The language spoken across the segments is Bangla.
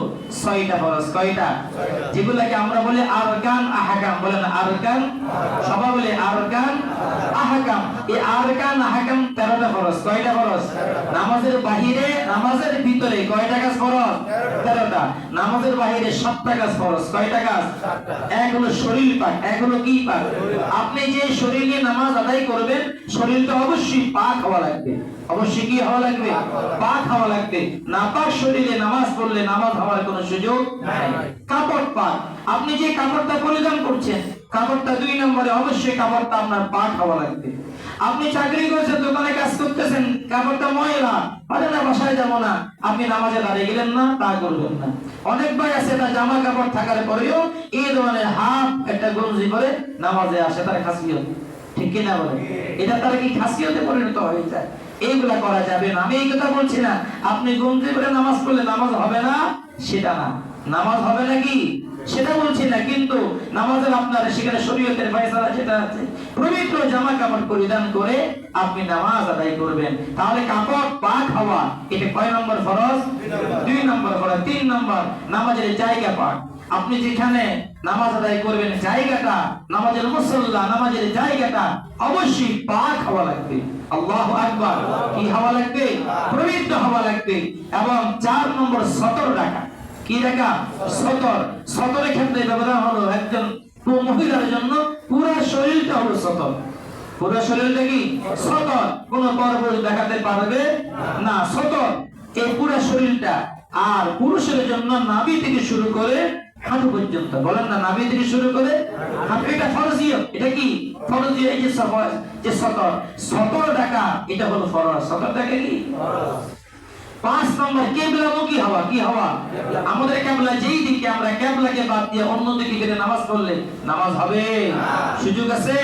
হলো ছয়টা ফরজ কয়টা? যেগুলাকে আমরা বলি আরকান, আহকাম। বলেন আরকান, সবাই বলে আরকান, আহকাম। এই আরকান, আহকাম তেরোটা ফরজ কয়টা ফরজ নামাজের বাহিরে, নামাজের ভিতরে কয়টা কাজ ফরজ? তেরোটা। নামাজের বাহিরে সাতটা কাজ ফরজ, কয়টা কাজ? এক হলো শরীর পাক, এক হলো কি পাক? আপনি যে শরীর নিয়ে নামাজ আদায় করবেন, শরীরটা অবশ্যই পাক হওয়া লাগবে। অবশ্যই কি হওয়া লাগবে? পাক হওয়া লাগবে। নাপাক শরীরে নামাজ পড়লে নামাজ হওয়ার কোনো সুযোগ কাপড় পাক আপনি যে কাপড়টা পরিধান করছেন কাপড়টা দুই নম্বরে অবশ্যই কাপড়টা আপনার পাক হওয়া লাগবে। আপনি চাকরি করছেন দোকানে কাজ করতেছেন কাপড়টা ময়লা আরে না বাসায় যাব না। আপনি নামাজে দাঁড়িয়ে গেলেন না তা করবেন না। অনেক ভাই আছে তার জামা কাপড় থাকার পরেও এই ধরনের হাফ একটা গঞ্জি করে নামাজে আসে তার খাসিয়ত। ঠিক কিনা বলে? এটা তার কি খাসিয়তে পরিণত হয়ে যায়? এইগুলা করা যাবে না। আমি এই কথা বলছি না। আপনি গঞ্জি করে নামাজ পড়লে নামাজ হবে না সেটা না। নামাজ হবে নাকি? সেটা বলছি না, কিন্তু নামাজের আপনার সেখানে শরীয়তের ফয়সালা যেটা আছে, পবিত্র জামা কাপড় পরিধান করে আপনি নামাজ আদায় করবেন। তাহলে কাপড় পাক হওয়া, এটা কয় নম্বর ফরজ? দুই নম্বর ফরজ। তিন নম্বর, নামাজের জায়গা পাক। আপনি যেখানে নামাজ আদায় করবেন, জায়গাটা, নামাজের মুসল্লা, নামাজের জায়গাটা অবশ্যই পাক হওয়া লাগবে। আল্লাহু আকবার। কি হওয়া লাগবে? পবিত্র হওয়া লাগবে। এবং চার নম্বর সতর রাখা কি রাখা সতর। সতরের ক্ষেত্রে ব্যবধান হলো একজন মহিলার জন্য পুরো শরীরটা হলো সতর। পুরো শরীরটা কি? সতর। কোন দেখাতে পারবে না। সতর। এই পুরো শরীরটা। আর পুরুষের জন্য নাভি থেকে শুরু করে হাঁটু পর্যন্ত। বলেন না নাভি থেকে শুরু করে এটা ফরজিয়ত এটা কি? ফরজিয়ত এই যে সফর, যে সতর। সতর টাকা এটা হলো ফরজ। সতর টাকা কি? পাঁচ নম্বর, কেবলামুখী হওয়া। কি হওয়া? আমাদের কেবলা, যেই দিকে আমরা কেবলাকে বাদ দিয়ে অন্য দিকে গেলে নামাজ পড়লে, নামাজ হবে। সুযোগ আছে?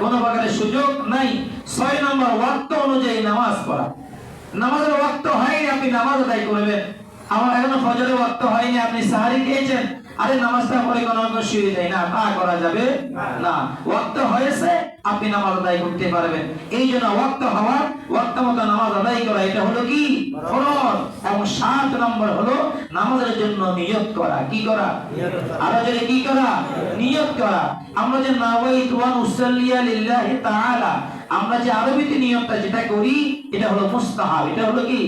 কোন প্রকারের সুযোগ নাই। ছয় নম্বর, ওয়াক্ত অনুযায়ী নামাজ পড়া। নামাজের ওয়াক্ত হয়নি, আপনি নামাজ আদায় করবেন। আমার এখনও ফজরের ওয়াক্ত হয়নি, আপনি সাহারি খেয়েছেন। আরে নামাজটা পরে কোনো শুয়ে যায় না তা করা যাবে না। ওয়াক্ত হয়েছে আপনি নামাজ আদায় করতে পারবেন। এই জন্য ওয়াক্ত হওয়ার ওয়াক্ত মতো নামাজ আদায় করা এটা হলো কি? ফরজ। এবং সাত নম্বর হলো নামাজের জন্য নিয়ত করা। কি করা? আরও যদি কি করা? নিয়ত করা। আমরা যে নাওয়াইত ওয়ান উসাল্লিয়া লিল্লাহি তাআলা আমরা যে আরবিতে নিয়তটা যেটা করি এটা হলো মুস্তাহাব। এটা হলো কি?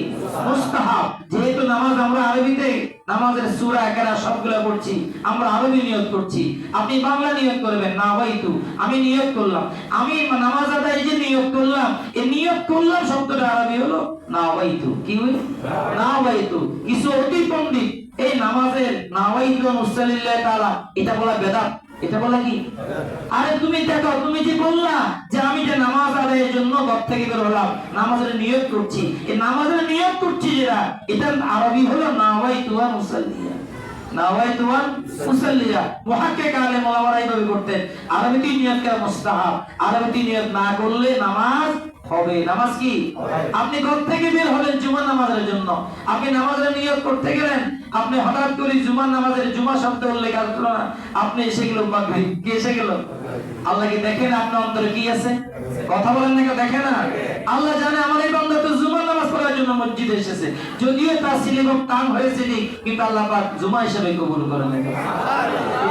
মুস্তাহাব যেহেতু নামাজ আমরা আরবিতে নামাজের সূরা একারা সবগুলো পড়ছি, আমরা আরবি নিয়ত করছি। আপনি বাংলা নিয়ত করবেন, না হয়তো। আমি নিয়ত করলাম। আমি নামাজ আদায় যে নিয়ত করলাম, এই নিয়ত করলাম শব্দটা আরবি হলো না কি হইল না কিছু অতি পণ্ডিত এই নামাজের তাআলা, এটা বলা বেদাত। এটা বলা কি? আরে তুমি দেখো, তুমি যে বললা যে আমি যে নামাজ জন্য ঘর থেকে বের হলাম, নামাজের নিয়ত করছি। এই নামাজের নিয়ত করছি যেটা এটা আরবি হলো মুসাল্লিয়া। মুহাক্কিক আলেম ওলামারা এইভাবে করতেন। আরবিতে নিয়ত না করলে নামাজ হবে। নামাজ কি? আপনি ঘর থেকে বের হলেন জুমার নামাজের জন্য। আপনি নামাজের নিয়ত করতে গেলেন, আপনি হঠাৎ করে জুমার নামাজের জুমা শব্দ উল্লেখ আসলো না আপনি এসে গেল কি এসে গেল? আল্লাহ কি দেখেন আপনার অন্তরে কি আছে? কথা বলেন নাকি দেখেন দেখে না? আল্লাহ জানে আমার এই বান্দা তো জুমার নামাজ পড়ার জন্য মসজিদে এসেছে। যদিও তার সিলেবাস কাম হয়েছে ঠিক, কিন্তু আল্লাহ পাক জুমা হিসেবে কবুল করেন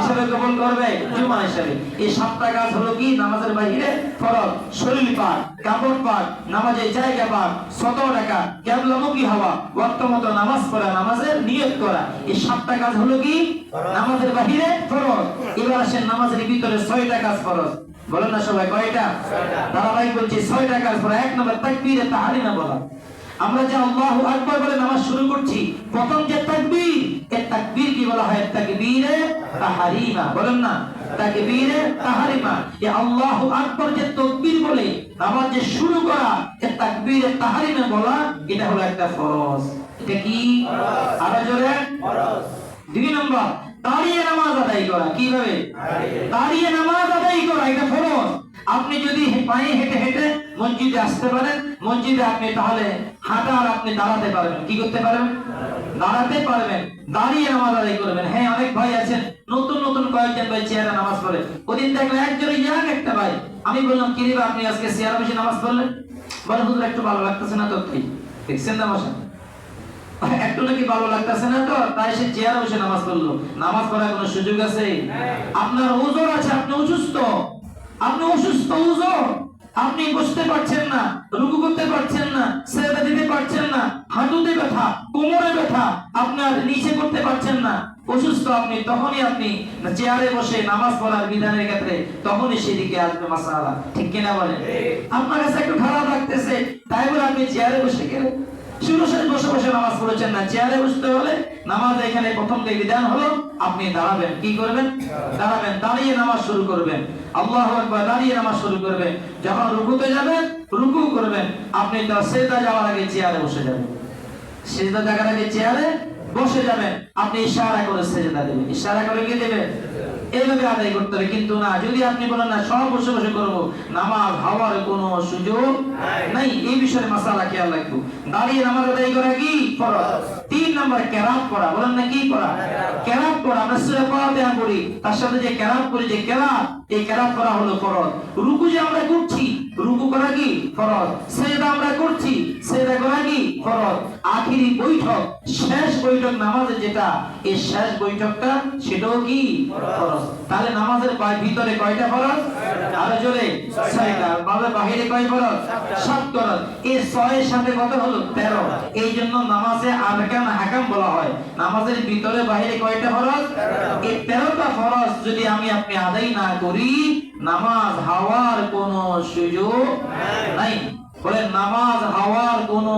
হিসেবে কবুল করবে জুমা হিসেবে। এই সাতটা কাজ হলো কি? নামাজের বাইরে ফরজ শরীর পাক কাপড় পাক নামাজের জায়গা পাক শত টাকা কেবলামুখী হওয়া ওয়াক্ত মতো নামাজ পড়া নামাজের নিয়ত করা। এই সাতটা কাজ হলো কি? নামাজের বাহিরে ফরজ। এবার আসেন নামাজের ভিতরে ছয়টা কাজ ফরজ। বলেন না সবাই কয়টা? ধারাবাহিক বলছি ছয়টা কাজ ফরজ। এক নম্বর তাকবীরে তাহরিমা বলা। আমরা যে আল্লাহু আকবার বলে নামাজ শুরু করছি, প্রথম যে তাকবীর এই তাকবীর কি বলা হয়? তাকবীরে তাহরিমা। বলেন না, তাকবীরে তাহরিমা। এই আল্লাহু আকবার যে তাকবীর বলে, নামাজ যে শুরু করা এই তাকবীরে তাহরিমা বলা, এটা হলো একটা ফরজ। এটা কি? আরও জোরে। ফরজ দুই নম্বর দাঁড়িয়ে নামাজ আদায় করা। কীভাবে? দাঁড়িয়ে নামাজ আদায় করা, এটা ফরজ। আপনি যদি পায়ে হেঁটে হেঁটে মসজিদে আসতে পারেন। মসজিদে আপনি তাহলে হাঁটা আর আপনি দাঁড়াতে পারবেন। কি করতে পারবেন? দাঁড়াতে পারবেন। দাঁড়িয়ে নামাজ আদায় করবেন। হ্যাঁ অনেক ভাই আছেন। নতুন নতুন কয়েকজন ভাই চেয়ারে নামাজ পড়ে। ওদিন দেখলাম একজন ইয়াং একটা ভাই। আমি বললাম কি রে আপনি আজকে চেয়ারে বসে নামাজ পড়লেন? বলে হুজুর একটু ভালো লাগতেছে না তো কি দেখছেন না বসেন একটু নাকি ভালো লাগতেছে না তো? তাই সে চেয়ারে বসে নামাজ পড়ল। নামাজ পড়ার কোনো সুযোগ আছে? আপনার ওজন আছে আপনি অসুস্থ। আপনি অসুস্থ ওজোর আপনি বসতে পারছেন না রুকু করতে পারছেন না সেজদা দিতে পারছেন না হাঁটুতে ব্যথা কোমরে ব্যথা আপনার নিচে করতে পারছেন না। অসুস্থ আপনি তখনই আপনি চেয়ারে বসে নামাজ পড়ার বিধানের ক্ষেত্রে তখনই সেদিকে আসবে মাসালা। ঠিক কিনা বলেন? আপনার কাছে একটু খারাপ লাগতেছে তাই বলে আপনি চেয়ারে বসে গেলেন। শুরু বসে বসে নামাজ পড়েছেন না। চেয়ারে বসতে হলে নামাজ এখানে প্রথম যে বিধান হলো, আপনি দাঁড়াবেন। কি করবেন? দাঁড়াবেন। দাঁড়িয়ে নামাজ শুরু করবেন। আল্লাহ আকবার, দাঁড়িয়ে নামাজ শুরু করবেন। যখন রুকুতে যাবেন, রুকু করবেন। আপনি তার সেজদা যাওয়ার আগে চেয়ারে বসে যাবেন। সেজদা জায়গার আগে চেয়ারে বসে যাবেন। আপনি ইশারা করে সেজদা দেবেন। ইশারা করে কি দেবেন? এইভাবে আদায় করতে হবে। কিন্তু না যদি আপনি বলেন না সব বসে বসে করব নামাজ হওয়ার কোনো সুযোগ নাই। এই বিষয়ে মাসালা খেয়াল রাখব। দাঁড়িয়ে নামাজ আদায় করা কি? ফরজ। তিন নম্বর কেরাত করা বলেন না কি করা কেরাত করা আমরা সূরা ফাতিহা পড়ি। তার সাথে যে কেরাত করি যে কেরাত এই কেরাত করা হলো ফরজ। রুকু যে আমরা করছি রুকু করা কি ফরজ? সেজদা আমরা করছি, সেজদা করা কি ফরজ? আখিরি বৈঠক, শেষ বৈঠক নামাজে যেটা, এই শেষ বৈঠকটা সেটাও কি ফরজ? তাহলে নামাজের ভিতরে কয়টা ফরজ? আরও জোরে, ছয়টা। নামাজের বাহিরে কয় ফরজ? সাত ফরজ। এই ছয়ের সাথে কত হলো? তেরো। এই জন্য নামাজে আরকান হাকাম বলা হয়। নামাজের ভিতরে, বাহিরে কয়টা ফরজ? এই তেরোটা ফরজ যদি আমি আপনি আদায় না করি নামাজ হওয়ার কোনো সুযোগ নাই। বলে নামাজ হওয়ার কোনো